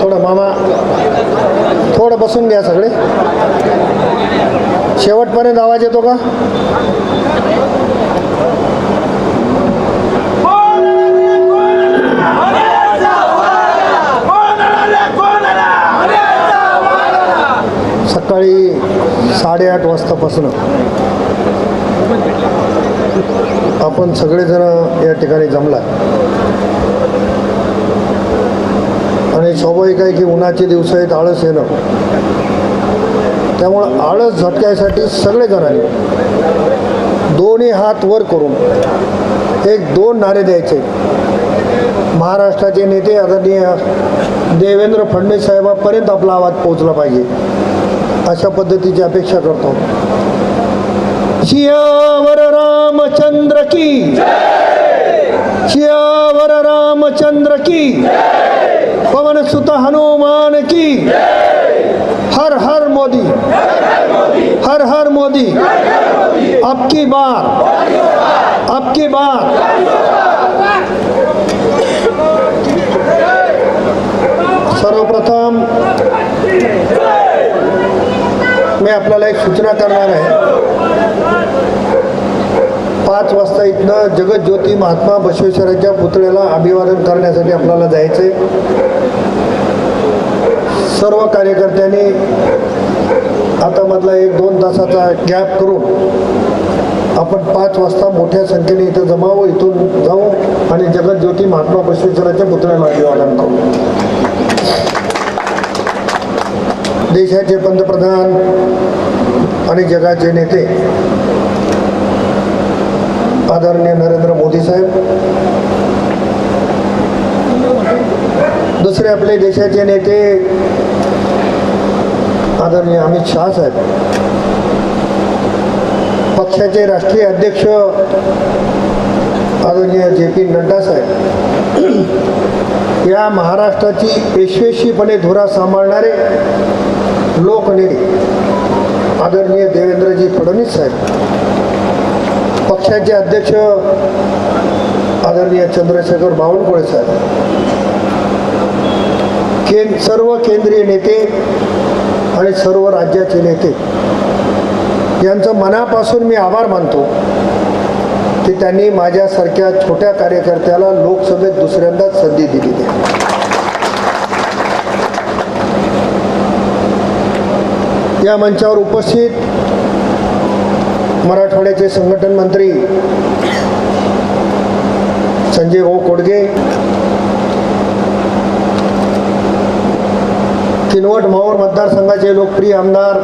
थोडं मामा थोडं बसून घ्या सगळे. शेवटपर्यंत आवाज येतो का? सकाळी साडेआठ वाजतापासून आपण सगळेजण या ठिकाणी जमला आणि स्वाभाविक आहे की उन्हाचे दिवस आहेत आळस येणं. त्यामुळं आळस झटकायसाठी सगळेजणांनी दोन्ही हात वर करून एक दोन नारे द्यायचे. महाराष्ट्राचे नेते आदरणीय देवेंद्र फडणवीस साहेबापर्यंत आपला आवाज पोहोचला पाहिजे. अशा पद्धतीची अपेक्षा करतो. शियावर रामचंद्र की। शियावर रामचंद्र की। पवन सुत हनुमान की। हर हर मोदी। हर हर मोदी। अब की बार अब की बार सर्वप्रथम मी आपल्याला एक सूचना करणार आहे पाच वाजता इथनं जगज्योती महात्मा बसवेश्वराच्या पुतळ्याला अभिवादन करण्यासाठी आपल्याला जायचं आहे सर्व कार्यकर्त्यांनी आता मधला एक दोन तासाचा गॅप करून आपण पाच वाजता मोठ्या संख्येने इथं जमावं इथून जाऊ आणि जगज्योती महात्मा बसवेश्वराच्या पुतळ्याला अभिवादन करू. देशाचे पंतप्रधान आणि जगाचे नेते आदरणीय नरेंद्र मोदी साहेब. दुसरे आपले देशाचे नेते आदरणीय अमित शहा साहेब. पक्षाचे राष्ट्रीय अध्यक्ष आदरणीय जे पी नड्डा साहेब. या महाराष्ट्राची यशस्वीपणे धुरा सांभाळणारे लोकनेते आदरणीय देवेंद्रजी फडणवीस साहेब. पक्षाचे अध्यक्ष आदरणीय चंद्रशेखर बावनकुळे साहेब. केंद सर्व केंद्रीय नेते आणि सर्व राज्याचे नेते. यांचं मनापासून मी आभार मानतो की त्यांनी माझ्यासारख्या छोट्या कार्यकर्त्याला लोकसभेत दुसऱ्यांदाच संधी दिलेली आहे. या मंचावर उपस्थित मराठवाड्याचे संघटन मंत्री संजय भाऊ कोडगे किनवट माहूर मतदारसंघाचे लोकप्रिय आमदार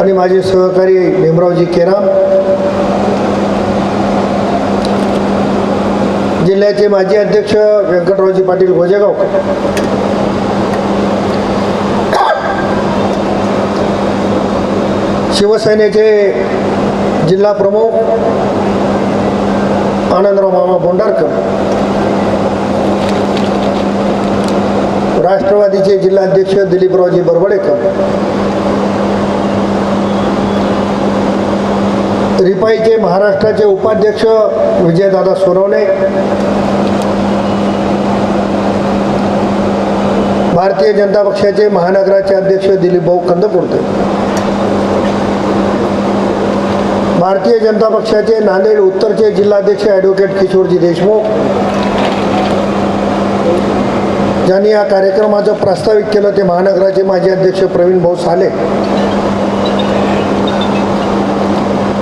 आणि माझे सहकारी भीमरावजी केराम जिल्ह्याचे माजी अध्यक्ष व्यंकटरावजी पाटील गोजेगावकर. शिवसेनेचे जिल्हा प्रमुख आनंदराव मामा बोंडारकर राष्ट्रवादीचे जिल्हाध्यक्ष दिलीपरावजी बरबडेकर रिपाईचे महाराष्ट्राचे उपाध्यक्ष विजयदादा सोनवणे भारतीय जनता पक्षाचे महानगराचे अध्यक्ष दिलीप भाऊ कंदपूरकर भारतीय जनता पक्षाचे नांदेड उत्तरचे जिल्हाध्यक्ष ॲडव्होकेट किशोरजी देशमुख ज्यांनी या कार्यक्रमाचं प्रास्ताविक केलं ते महानगराचे माजी अध्यक्ष प्रवीण भाऊ साले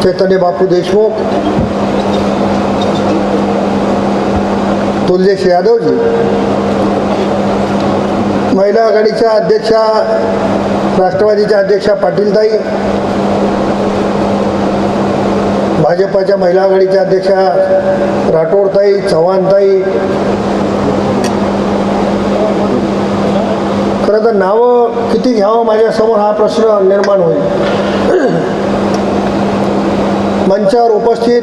चैतन्य बापू देशमुख तुलजेश यादवजी महिला आघाडीच्या अध्यक्षा राष्ट्रवादीच्या अध्यक्षा पाटीलताई भाजपाच्या महिला आघाडीच्या अध्यक्षा राठोडताई चव्हाणताई. खरं तर नावं किती घ्यावं माझ्यासमोर हा प्रश्न निर्माण होईल. मंचावर उपस्थित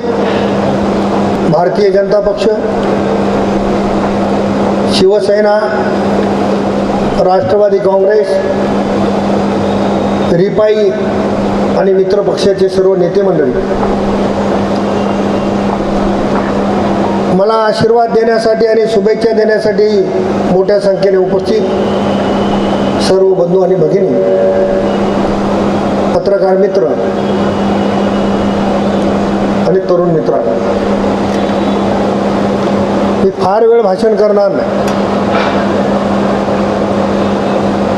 भारतीय जनता पक्ष शिवसेना राष्ट्रवादी काँग्रेस रिपाई आणि मित्र पक्षाचे सर्व नेते मंडळी. मला आशीर्वाद देण्यासाठी आणि शुभेच्छा देण्यासाठी मोठ्या संख्येने उपस्थित सर्व बंधू आणि भगिनी पत्रकार मित्र आणि तरुण मित्र. मी फार वेळ भाषण करणार नाही.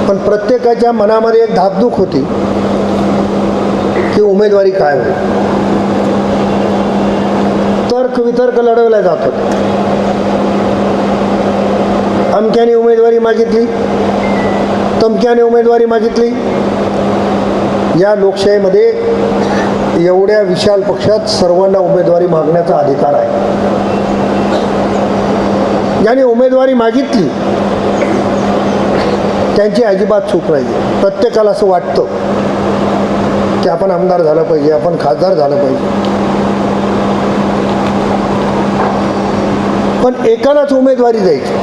पण प्रत्येकाच्या मनामध्ये एक धाकधूक होती. की उमेदवारी काय होईल तर्क वितर्क लढवल्या जात. होते अमक्याने उमेदवारी मागितली तमक्याने उमेदवारी मागितली. या लोकशाहीमध्ये एवढ्या विशाल पक्षात सर्वांना उमेदवारी मागण्याचा अधिकार आहे. ज्याने उमेदवारी मागितली त्यांची अजिबात चूक नाही प्रत्येकाला असं वाटतं. की आपण आमदार झालं पाहिजे आपण खासदार झालं पाहिजे. पण एकालाच उमेदवारी द्यायची.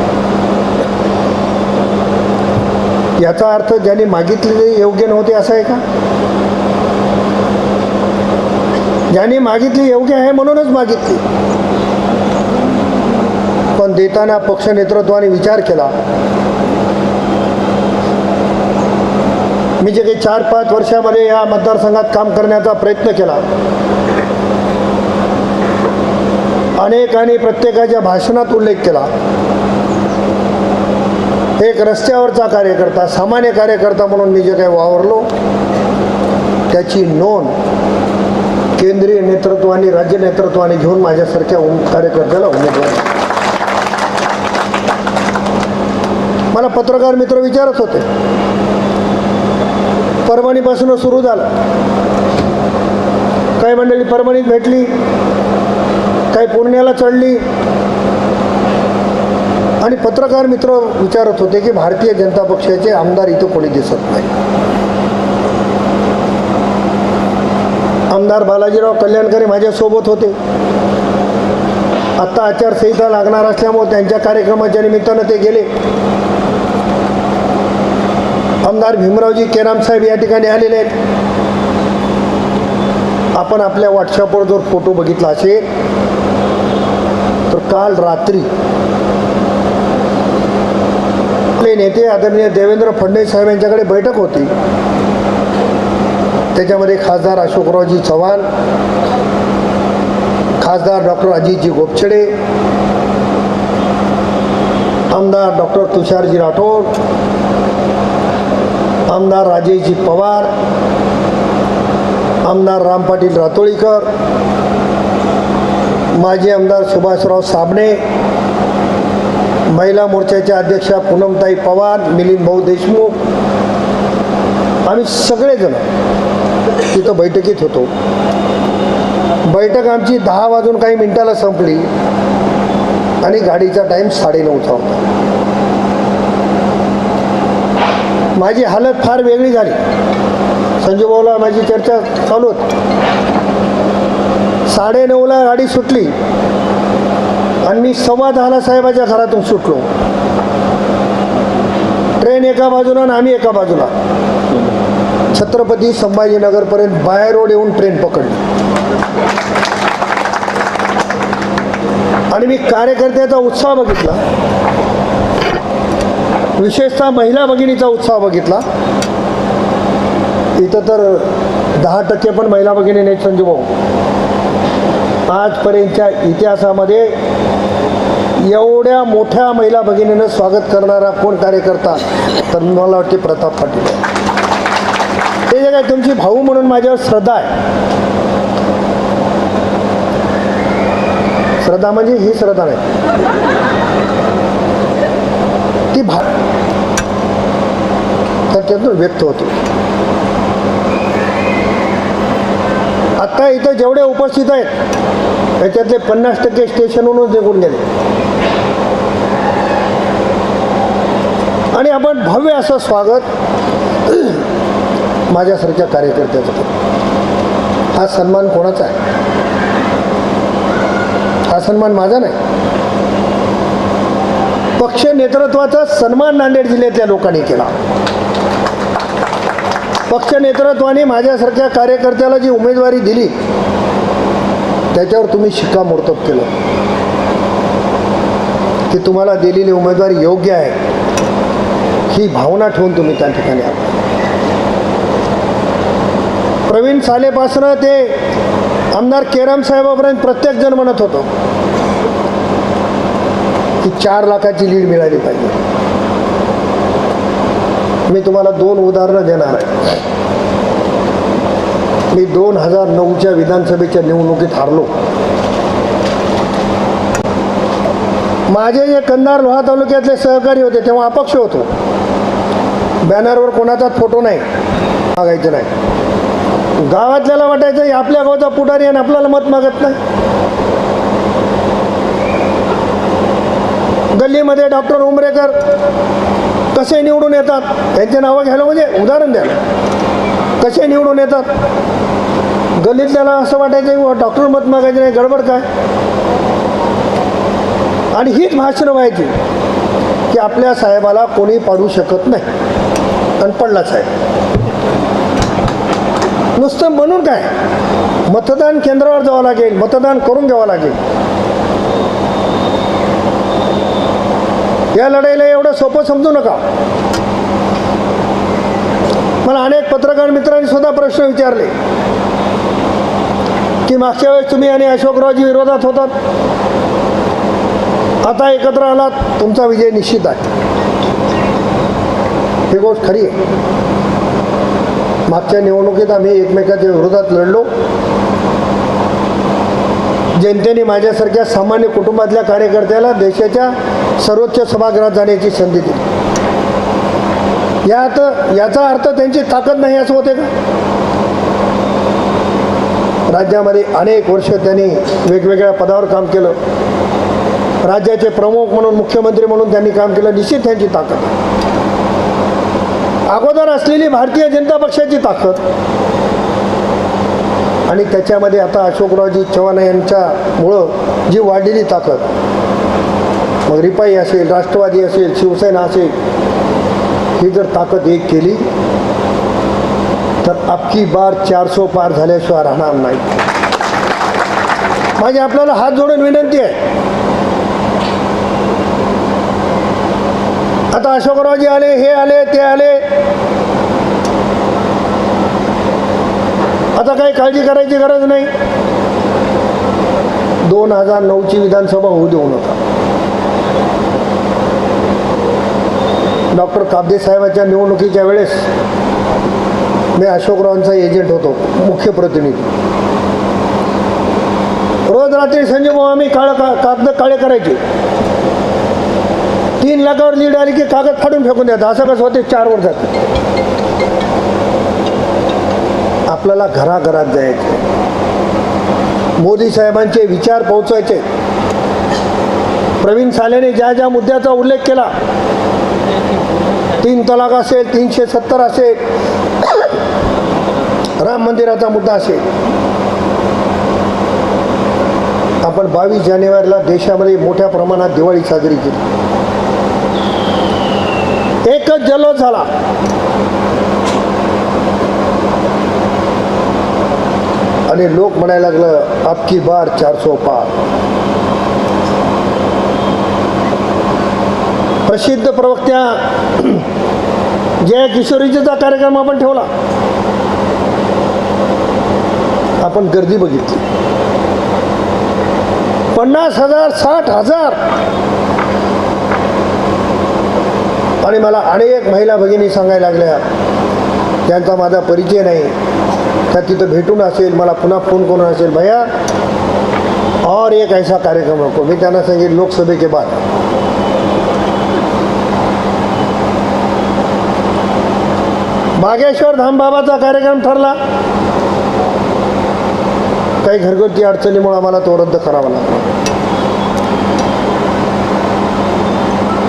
याचा अर्थ ज्यांनी मागितलेले योग्य नव्हते असं आहे का? ज्यांनी मागितली योग्य आहे म्हणूनच मागितली. पण देताना पक्ष नेतृत्वाने विचार केला. मी जे काही चार पाच वर्षामध्ये या मतदारसंघात काम करण्याचा प्रयत्न केला. अनेकांनी प्रत्येकाच्या भाषणात उल्लेख केला. एक रस्त्यावरचा कार्यकर्ता सामान्य कार्यकर्ता म्हणून मी जे काही वावरलो त्याची नोंद केंद्रीय नेतृत्वाने राज्य नेतृत्वाने घेऊन माझ्यासारख्या कार्यकर्त्याला उमेदवार मला पत्रकार मित्र विचारत होते. परभणीपासून सुरू झालं. काही मंडळी परभणीत भेटली काही पुण्याला चढली. आणि पत्रकार मित्र विचारत होते की भारतीय जनता पक्षाचे आमदार इथं कोणी दिसत नाही. आमदार बालाजीराव कल्याणकरी माझ्यासोबत होते. आत्ता आचारसंहिता लागणार असल्यामुळे त्यांच्या कार्यक्रमाच्या निमित्तानं ते गेले. आमदार भीमरावजी केराम साहेब या ठिकाणी आलेले आहेत. आपण आपल्या व्हॉट्सअपवर जर फोटो बघितला असेल तर काल रात्री आपले नेते आदरणीय देवेंद्र फडणवीस साहेब यांच्याकडे बैठक होती. त्याच्यामध्ये खासदार अशोकरावजी चव्हाण खासदार डॉक्टर अजितजी गोपछडे आमदार डॉक्टर तुषारजी राठोड आमदार राजेशजी पवार आमदार राम पाटील रातोळीकर माजी आमदार सुभाषराव साबणे महिला मोर्चाच्या अध्यक्षा पूनमताई पवार मिलिंद भाऊ देशमुख आम्ही सगळेजण तिथं बैठकीत होतो. बैठक आमची दहा वाजून काही मिनिटाला संपली आणि गाडीचा टाईम साडेनऊचा होता. माझी हालत फार वेगळी झाली. संजू भाऊला माझी चर्चा चालू होती. साडेनऊला गाडी सुटली. आणि मी सव्वा दहाला साहेबाच्या घरातून सुटलो. ट्रेन एका बाजूला आणि आम्ही एका बाजूला. छत्रपती संभाजीनगरपर्यंत बाय रोड येऊन ट्रेन पकडली. आणि मी कार्यकर्त्याचा उत्साह बघितला. विशेषतः महिला भगिनीचा उत्साह बघितला. इथं तर दहा टक्के पण महिला भगिनी नाहीत संजू भाऊ आजपर्यंतच्या इतिहासामध्ये एवढ्या मोठ्या महिला भगिनीनं स्वागत करणारा कोण कार्यकर्ता? तर मला वाटते प्रताप पाटील. ते जे काय तुमची भाऊ म्हणून माझ्यावर श्रद्धा आहे. श्रद्धा म्हणजे ही श्रद्धा नाही. ती भा तर त्यातून व्यक्त होतो. आत्ता इथं जेवढे उपस्थित आहेत त्याच्यातले पन्नास टक्के स्टेशनवरून निघून गेले. आणि आपण भव्य असं स्वागत माझ्यासारख्या कार्यकर्त्याचं हा सन्मान कोणाचा आहे? हा सन्मान माझा नाही. पक्ष नेतृत्वाचा सन्मान नांदेड जिल्ह्यातल्या लोकांनी केला. पक्ष नेतृत्वाने माझ्यासारख्या कार्यकर्त्याला जी उमेदवारी दिली त्याच्यावर तुम्ही शिक्कामोर्तब केलं. की तुम्हाला दिलेली उमेदवारी योग्य आहे ही भावना ठेवून तुम्ही त्या ठिकाणी आला. प्रवीण सालेपासनं ते आमदार केराम साहेबापर्यंत प्रत्येकजण म्हणत होतो की चार लाखाची लीड मिळाली पाहिजे. मी तुम्हाला दोन उदाहरणं देणार आहे. मी दोन हजार नऊच्या विधानसभेच्या निवडणुकीत हारलो. माझे जे कंधार लोहा तालुक्यातले सहकारी होते तेव्हा अपक्ष होतो. बॅनरवर कोणाचाच फोटो नाही मागायचं नाही. गावातल्याला वाटायचं आपल्या गावाचा पुढारी आणि आपल्याला मत मागत नाही. गल्लीमध्ये डॉक्टर उमरेकर कसे निवडून येतात? त्यांचे नावं घ्यायला म्हणजे उदाहरण द्या. कसे निवडून येतात? गल्लीतल्याला असं वाटायचं की डॉक्टर मत मागायचं नाही गडबड काय? आणि हीच भाषणं व्हायची की आपल्या साहेबाला कोणी पाडू शकत नाही. आणि पडला साहेब. नुसतं म्हणून काय? मतदान केंद्रावर जावं लागेल मतदान करून घ्यावं लागेल. या लढाईला एवढं सोपं समजू नका. मला अनेक पत्रकार मित्रांनी सुद्धा प्रश्न विचारले की मागच्या वेळेस तुम्ही आणि अशोकरावजी विरोधात होतात. आता एकत्र आलात तुमचा विजय निश्चित आहे. ही गोष्ट खरी आहे. मागच्या निवडणुकीत आम्ही एकमेकाच्या विरोधात लढलो. जनतेने माझ्यासारख्या सामान्य कुटुंबातल्या कार्यकर्त्याला देशाच्या सर्वोच्च सभागृहात जाण्याची संधी दिली. यात याचा अर्थ त्यांची ताकद नाही असं होते का? राज्यामध्ये अनेक वर्ष त्यांनी वेगवेगळ्या पदावर काम केलं. राज्याचे प्रमुख म्हणून मुख्यमंत्री म्हणून त्यांनी काम केलं. निश्चित त्यांची ताकद. अगोदर असलेली भारतीय जनता पक्षाची ताकद. आणि त्याच्यामध्ये आता अशोकरावजी चव्हाण यांच्यामुळं जी वाढलेली ताकद रिपाई असेल राष्ट्रवादी असेल शिवसेना असेल ही जर ताकद एक केली तर अबकी बार चारसो पार झाल्याशिवाय राहणार नाही. माझी आपल्याला हात जोडून विनंती आहे. आता अशोकरावजी आले हे आले ते आले. आता काही काळजी करायची गरज नाही. दोन हजार नऊची विधानसभा होऊ देऊ नका. डॉक्टर काब्दे साहेबांच्या निवडणुकीच्या वेळेस मी अशोकरावांचा एजंट होतो मुख्य प्रतिनिधी. रोज रात्री संजय भाऊ आम्ही काळ का कागद काळे करायचे. तीन लाखावर लीड आली की कागद फाडून फेकून द्यायचा असं कसं होते? चार वर जाते आपल्याला घराघरात जायचे. मोदी साहेबांचे विचार पोहोचवायचे. प्रवीण सालेने ज्या ज्या मुद्द्याचा उल्लेख केला तीन तलाक असेल तीनशे सत्तर असेल राम मंदिराचा मुद्दा असेल. आपण बावीस जानेवारीला देशामध्ये मोठ्या प्रमाणात दिवाळी साजरी केली. एकच जल्लोष झाला. आणि लोक म्हणायला लागलं आपकी बार चारसो पार. प्रसिद्ध प्रवक्त्या जया किशोरीजीचा कार्यक्रम आपण ठेवला. आपण गर्दी बघितली. पन्नास हजार साठ हजार. आणि मला अनेक महिला भगिनी सांगायला लागल्या त्यांचा माझा परिचय नाही. त्या तिथं भेटून असेल मला पुन्हा फोन करून असेल भैया और एक ऐसा कार्यक्रम नको मी त्यांना सांगितलं लोकसभेचे बाद. बागेश्वर धामबाबाचा कार्यक्रम ठरला. काही घरगुती अडचणीमुळे आम्हाला तो रद्द करावा लागला.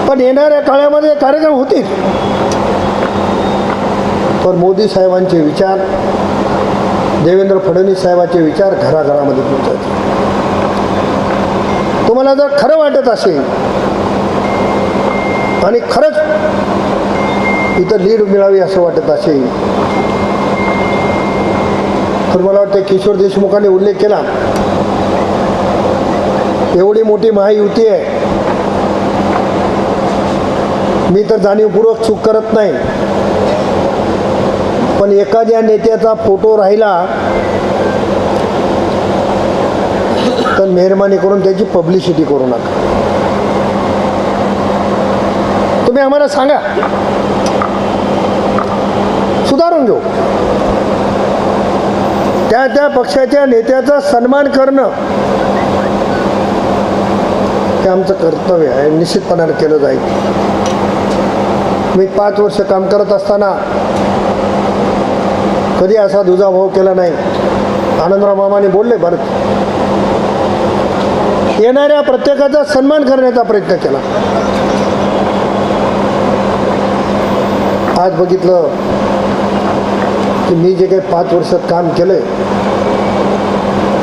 पण येणाऱ्या काळामध्ये कार्यक्रम होतील. पण मोदी साहेबांचे विचार देवेंद्र फडणवीस साहेबांचे विचार घराघरामध्ये पोहोचायचे. तुम्हाला जर खरं वाटत असेल आणि खरंच इथं लीड मिळावी असं वाटत असेल. तर मला वाटतं किशोर देशमुखांनी उल्लेख केला. एवढी मोठी महायुती आहे. मी तर जाणीवपूर्वक चूक करत नाही. पण एखाद्या नेत्याचा फोटो राहिला तर मेहरबानी करून त्याची पब्लिसिटी करू नका. तुम्ही आम्हाला सांगा. सुधारून घेऊ. त्या त्या पक्षाच्या नेत्याचा सन्मान करणं हे आमचं कर्तव्य आहे. निश्चितपणाने केलं जाईल. मी पाच वर्ष काम करत असताना कधी असा दुजाभाव केला नाही. आनंदराव मामाने बोलले भरत येणाऱ्या प्रत्येकाचा सन्मान करण्याचा प्रयत्न केला. आज बघितलं की मी जे काही पाच वर्षात काम केलंय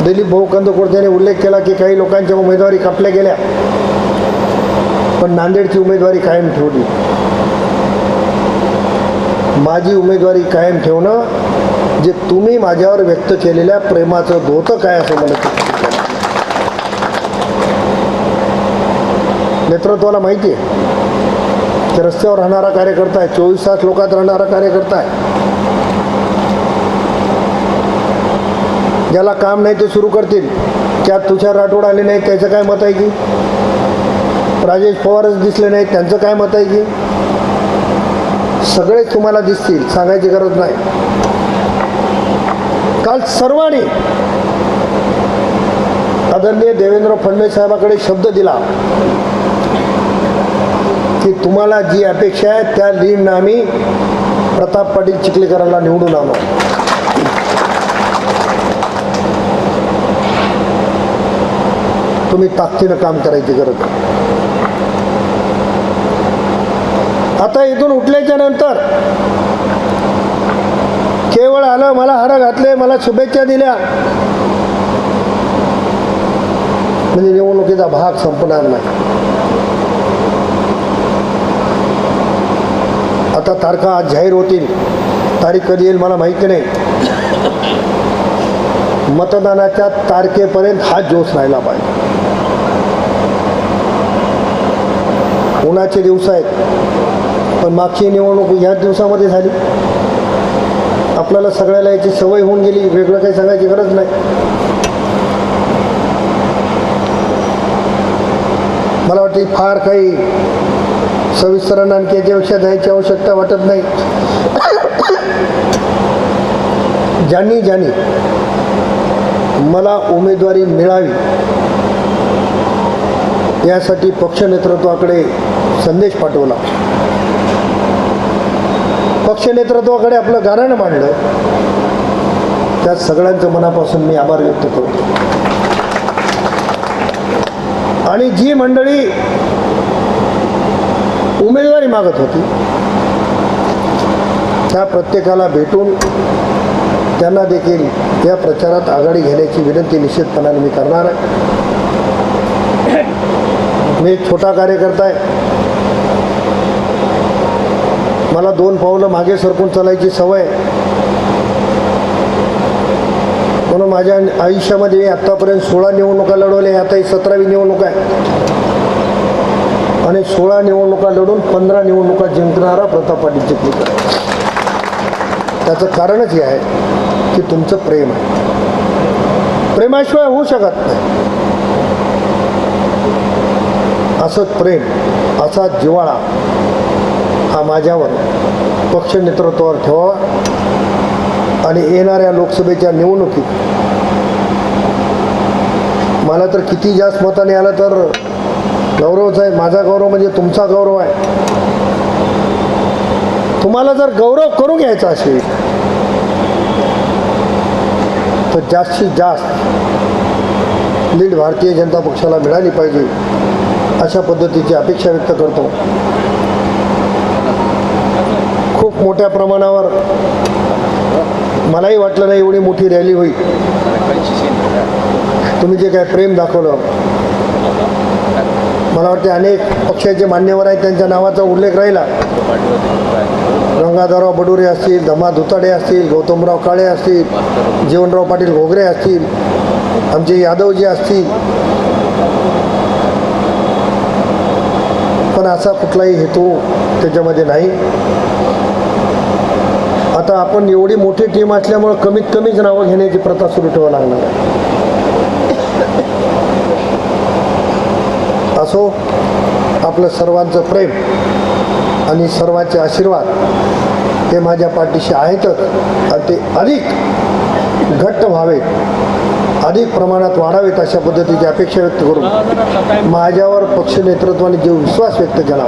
दिलीप भाऊ कंदकोडत्याने उल्लेख केला की काही लोकांच्या उमेदवारी कापल्या गेल्या पण नांदेडची उमेदवारी कायम ठेवली. माझी उमेदवारी कायम ठेवणं जे तुम्ही माझ्यावर व्यक्त केलेल्या प्रेमाचं धोतं काय असं म्हणत नेतृत्वाला माहिती आहे. की रस्त्यावर राहणारा कार्यकर्ता आहे चोवीस तास लोकात राहणारा कार्यकर्ता आहे. ज्याला काम नाही ते सुरू करतील. त्यात तुषार राठोड आले नाही त्याचं काय मत आहे की? राजेश पवारच दिसले नाहीत त्यांचं काय मत आहे की? सगळेच तुम्हाला दिसतील सांगायची गरज नाही. काल सर्वांनी आदरणीय देवेंद्र फडणवीस साहेबाकडे शब्द दिला की तुम्हाला जी अपेक्षा आहे त्या लीडनं आम्ही प्रताप पाटील चिखलीकरांना निवडून आणू. तुम्ही ताकदीनं काम करायची गरज आता इथून उठल्याच्या नंतर केवळ आलं मला हार घातले मला शुभेच्छा दिल्या. म्हणजे निवडणुकीचा भाग संपणार नाही. आता तारखा आज जाहीर होतील. तारीख कधी येईल मला माहिती नाही. मतदानाच्या तारखेपर्यंत हा जोश राहिला पाहिजे. उन्हाचे दिवस आहेत. पण मागची निवडणूक ह्याच दिवसामध्ये झाली. आपल्याला सगळ्याला याची सवय होऊन गेली वेगळं काही सांगायची गरज नाही. मला वाटते फार काही सविस्तरांना आणखी याच्यापेक्षा जायची आवश्यकता वाटत नाही. ज्यांनी ज्यांनी मला उमेदवारी मिळावी यासाठी पक्ष नेतृत्वाकडे संदेश पाठवला. पक्ष नेतृत्वाकडे आपलं गाणं मांडलं. त्या सगळ्यांचं मनापासून मी आभार व्यक्त करतो. आणि जी मंडळी उमेदवारी मागत होती त्या प्रत्येकाला भेटून त्यांना देखील या प्रचारात आघाडी घेण्याची विनंती निश्चितपणाने मी करणार आहे. मी छोटा कार्यकर्ता आहे. मला दोन पावलं मागे सरकून चालायची सवय. आहे. म्हणून माझ्या आयुष्यामध्ये मी आत्तापर्यंत सोळा निवडणुका लढवल्या आता ही सतरावी निवडणूक आहे आणि सोळा निवडणुका लढून पंधरा निवडणुका जिंकणारा प्रताप पाटील चिखलीकर. त्याचं कारणच हे आहे की तुमचं प्रेम आहे. प्रेमाशिवाय होऊ शकत नाही. असंच प्रेम असा जिवाळा हा माझ्यावर पक्ष नेतृत्वावर ठेवावा आणि येणाऱ्या लोकसभेच्या निवडणुकीत मला तर किती जास्त मताने आलं तर गौरवच आहे माझा गौरव म्हणजे तुमचा गौरव आहे. तुम्हाला जर गौरव करून घ्यायचा असेल तर जास्तीत जास्त लीड भारतीय जनता पक्षाला मिळाली पाहिजे अशा पद्धतीची अपेक्षा व्यक्त करतो. खूप मोठ्या प्रमाणावर मलाही वाटलं नाही एवढी मोठी रॅली होईल. तुम्ही जे काय प्रेम दाखवलं मला वाटते अनेक पक्षाचे मान्यवर आहेत त्यांच्या नावाचा उल्लेख राहिला. गंगाधरराव बडुरे असतील धमा धुताडे असतील गौतमराव काळे असतील जीवनराव पाटील घोगरे असतील आमचे यादवजी असतील. पण असा कुठलाही हेतू त्याच्यामध्ये नाही. आता आपण एवढी मोठी टीम असल्यामुळे कमीत कमीच नावं घेण्याची प्रथा सुरू ठेवा लागणार आहे. असो आपलं सर्वांचं प्रेम आणि सर्वांचे आशीर्वाद ते माझ्या पाठीशी आहेतच आणि ते अधिक घट्ट व्हावेत अधिक प्रमाणात वाढावेत अशा पद्धतीची अपेक्षा व्यक्त करून माझ्यावर पक्ष नेतृत्वाने जो विश्वास व्यक्त केला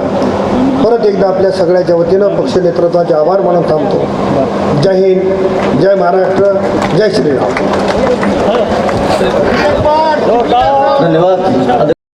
परत एकदा आपल्या सगळ्याच्या वतीनं पक्ष नेतृत्वाचे आभार म्हणून थांबतो. जय हिंद जय महाराष्ट्र जय श्रीराम. धन्यवाद.